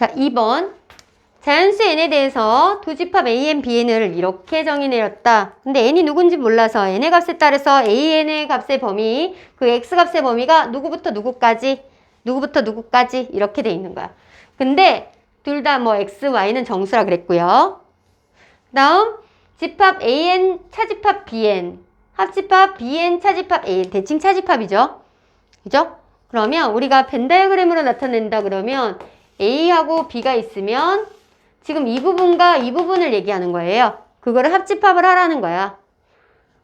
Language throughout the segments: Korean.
자, 2번. 자연수 n에 대해서 두 집합 an, bn을 이렇게 정의 내렸다. 근데 n이 누군지 몰라서 n의 값에 따라서 an의 값의 범위, 그 x 값의 범위가 누구부터 누구까지, 누구부터 누구까지 이렇게 돼 있는 거야. 근데 둘 다 뭐 x, y는 정수라 그랬고요. 다음 집합 an, 차집합 bn, 합집합 bn, 차집합 an, 대칭 차집합이죠. 그죠? 그러면 우리가 벤 다이어그램으로 나타낸다 그러면 A하고 B가 있으면 지금 이 부분과 이 부분을 얘기하는 거예요. 그거를 합집합을 하라는 거야.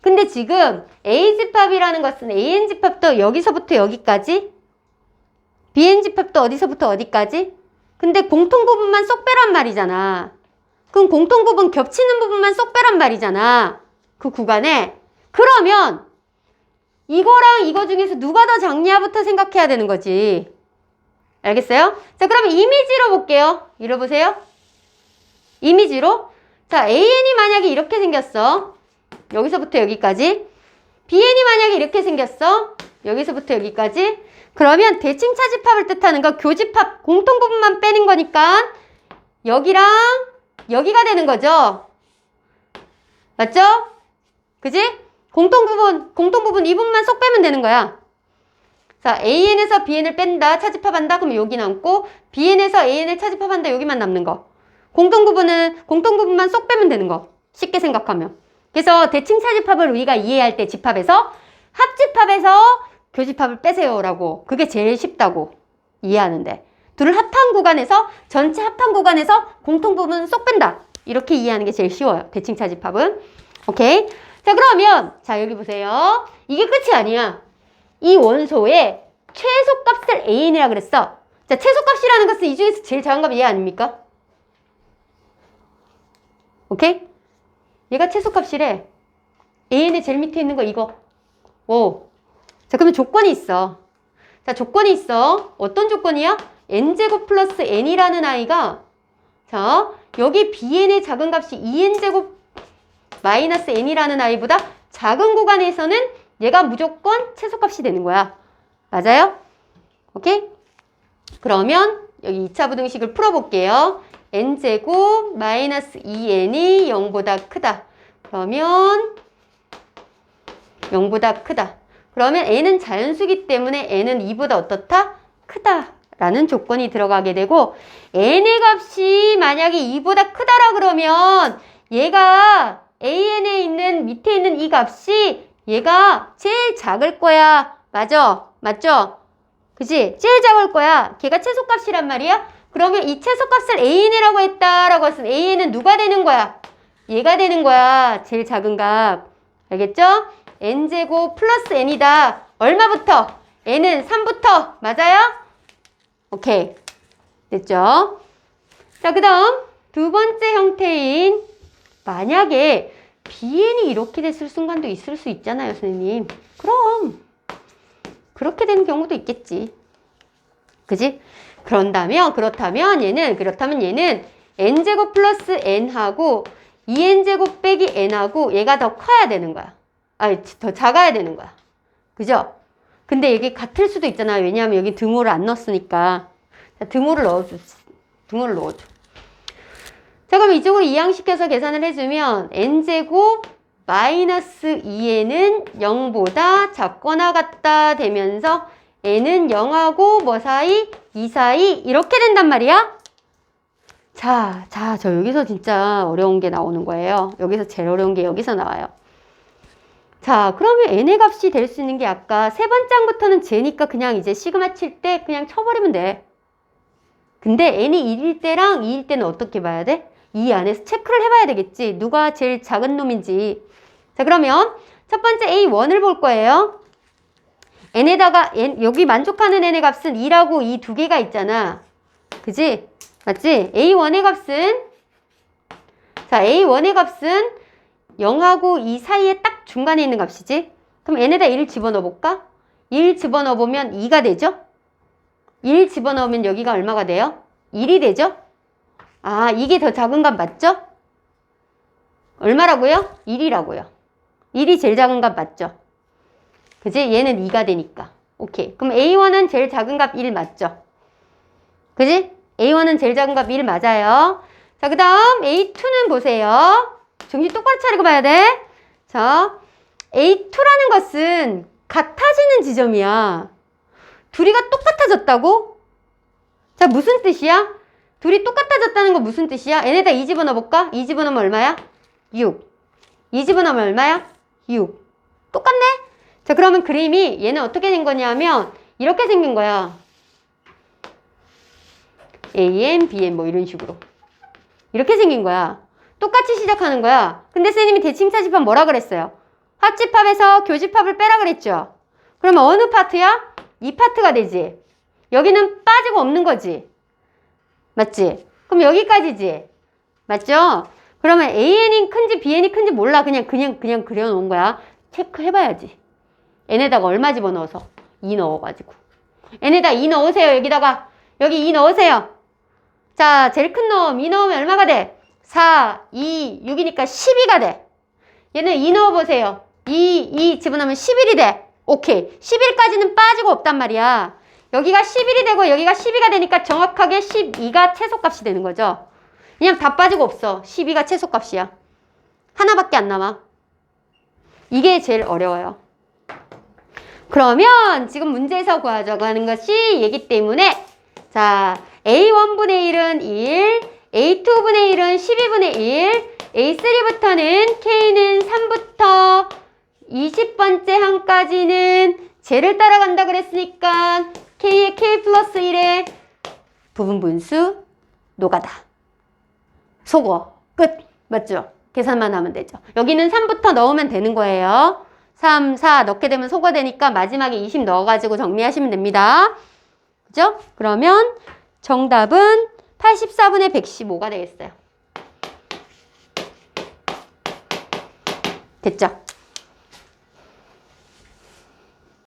근데 지금 A집합이라는 것은 AN집합도 여기서부터 여기까지 BN집합도 어디서부터 어디까지 근데 공통 부분만 쏙 빼란 말이잖아. 그럼 공통 부분 겹치는 부분만 쏙 빼란 말이잖아. 그 구간에. 그러면 이거랑 이거 중에서 누가 더 작냐부터 생각해야 되는 거지. 알겠어요? 자, 그러면 이미지로 볼게요. 읽어보세요. 이미지로. 자, AN이 만약에 이렇게 생겼어. 여기서부터 여기까지. BN이 만약에 이렇게 생겼어. 여기서부터 여기까지. 그러면 대칭 차 집합을 뜻하는 거 교집합 공통 부분만 빼는 거니까 여기랑 여기가 되는 거죠. 맞죠? 그지? 공통 부분, 공통 부분 이 부분만 쏙 빼면 되는 거야. 자, AN에서 BN을 뺀다, 차집합한다, 그럼 여기 남고, BN에서 AN을 차집합한다, 여기만 남는 거. 공통 부분은, 공통 부분만 쏙 빼면 되는 거. 쉽게 생각하면. 그래서 대칭 차집합을 우리가 이해할 때 집합에서, 합집합에서 교집합을 빼세요라고. 그게 제일 쉽다고 이해하는데. 둘을 합한 구간에서, 전체 합한 구간에서 공통 부분 쏙 뺀다. 이렇게 이해하는 게 제일 쉬워요. 대칭 차집합은. 오케이? 자, 그러면, 자, 여기 보세요. 이게 끝이 아니야. 이 원소의 최소값을 AN이라 그랬어. 자, 최소값이라는 것은 이 중에서 제일 작은 값이 얘 아닙니까? 오케이? 얘가 최소값이래. AN의 제일 밑에 있는 거 이거. 오. 자, 그러면 조건이 있어. 자, 조건이 있어. 어떤 조건이야? n제곱 플러스 n이라는 아이가 자, 여기 bn의 작은 값이 2n제곱 마이너스 n이라는 아이보다 작은 구간에서는 얘가 무조건 최소값이 되는 거야. 맞아요? 오케이? 그러면 여기 2차 부등식을 풀어볼게요. n제곱 마이너스 2n이 0보다 크다. 그러면 0보다 크다. 그러면 n은 자연수기 때문에 n은 2보다 어떻다? 크다. 라는 조건이 들어가게 되고 n의 값이 만약에 2보다 크다라 그러면 얘가 an에 있는 밑에 있는 이 값이 얘가 제일 작을 거야. 맞아? 맞죠? 그지? 제일 작을 거야. 걔가 최소값이란 말이야? 그러면 이 최소값을 AN이라고 했다라고 했으면 AN은 누가 되는 거야? 얘가 되는 거야. 제일 작은 값. 알겠죠? n제곱 플러스 n이다. 얼마부터? n은 3부터. 맞아요? 오케이. 됐죠? 자, 그 다음 두 번째 형태인 만약에 BN이 이렇게 됐을 순간도 있을 수 있잖아요, 선생님. 그럼 그렇게 되는 경우도 있겠지. 그지? 그런다면 그렇다면 얘는 그렇다면 얘는 n제곱 플러스 n하고 2n제곱 빼기 n하고 얘가 더 커야 되는 거야. 아니, 더 작아야 되는 거야. 그죠? 근데 이게 같을 수도 있잖아요. 왜냐하면 여기 등호를 안 넣었으니까. 자, 등호를 넣어줘. 등호를 넣어줘. 자, 그럼 이쪽으로 이항시켜서 계산을 해주면 n제곱 마이너스 2n은 0보다 작거나 같다 되면서 n은 0하고 뭐 사이? 2 사이 이렇게 된단 말이야? 자, 자, 저 여기서 진짜 어려운 게 나오는 거예요. 여기서 제일 어려운 게 여기서 나와요. 자, 그러면 n의 값이 될 수 있는 게 아까 세 번장부터는 제니까 그냥 이제 시그마 칠 때 그냥 쳐버리면 돼. 근데 n이 1일 때랑 2일 때는 어떻게 봐야 돼? 이 안에서 체크를 해봐야 되겠지. 누가 제일 작은 놈인지. 자, 그러면 첫 번째 A1을 볼 거예요. n에다가 n, 여기 만족하는 n의 값은 2라고 이 두 개가 있잖아. 그지? 맞지? A1의 값은 자, A1의 값은 0하고 2 사이에 딱 중간에 있는 값이지? 그럼 n에다 1 집어넣어 볼까? 1 집어넣어 보면 2가 되죠? 1 집어넣으면 여기가 얼마가 돼요? 1이 되죠? 아, 이게 더 작은 값 맞죠? 얼마라고요? 1이라고요. 1이 제일 작은 값 맞죠? 그지? 얘는 2가 되니까. 오케이. 그럼 A1은 제일 작은 값 1 맞죠? 그지? A1은 제일 작은 값 1 맞아요. 자, 그 다음 A2는 보세요. 정신 똑바로 차리고 봐야 돼. 자, A2라는 것은 같아지는 지점이야. 둘이가 똑같아졌다고? 자, 무슨 뜻이야? 둘이 똑같아졌다는 거 무슨 뜻이야? 얘네다 2 집어넣어볼까? 2 집어넣으면 얼마야? 6. 2 집어넣으면 얼마야? 6. 똑같네? 자, 그러면 그림이 얘는 어떻게 된 거냐면 이렇게 생긴 거야. AN, BN 뭐 이런 식으로. 이렇게 생긴 거야. 똑같이 시작하는 거야. 근데 선생님이 대칭차집합 뭐라 그랬어요? 합집합에서 교집합을 빼라 그랬죠? 그러면 어느 파트야? 이 파트가 되지. 여기는 빠지고 없는 거지. 맞지? 그럼 여기까지지. 맞죠? 그러면 AN이 큰지 BN이 큰지 몰라. 그냥 그냥 그냥 그려놓은 거야. 체크해봐야지. n에다가 얼마 집어넣어서 2 넣어가지고. n에다 2 넣으세요. 여기다가 여기 2 넣으세요. 자, 제일 큰 놈 2 넣으면 얼마가 돼? 4, 2, 6이니까 12가 돼. 얘는 2 넣어보세요. 2, 2 집어넣으면 11이 돼. 오케이. 11까지는 빠지고 없단 말이야. 여기가 11이 되고 여기가 12가 되니까 정확하게 12가 최소값이 되는 거죠. 그냥 다 빠지고 없어. 12가 최소값이야. 하나밖에 안 남아. 이게 제일 어려워요. 그러면 지금 문제에서 구하자고 하는 것이 얘기 때문에 자 A1분의 1은 1, A2분의 1은 12분의 1, A3부터는 K는 3부터 20번째 항까지는 쟤를 따라간다 그랬으니까 K의 K 플러스 1의 부분 분수 노가다. 속어 끝 맞죠? 계산만 하면 되죠. 여기는 3부터 넣으면 되는 거예요. 3, 4 넣게 되면 소가 되니까 마지막에 20 넣어가지고 정리하시면 됩니다. 그죠? 그러면 정답은 84분의 115가 되겠어요. 됐죠?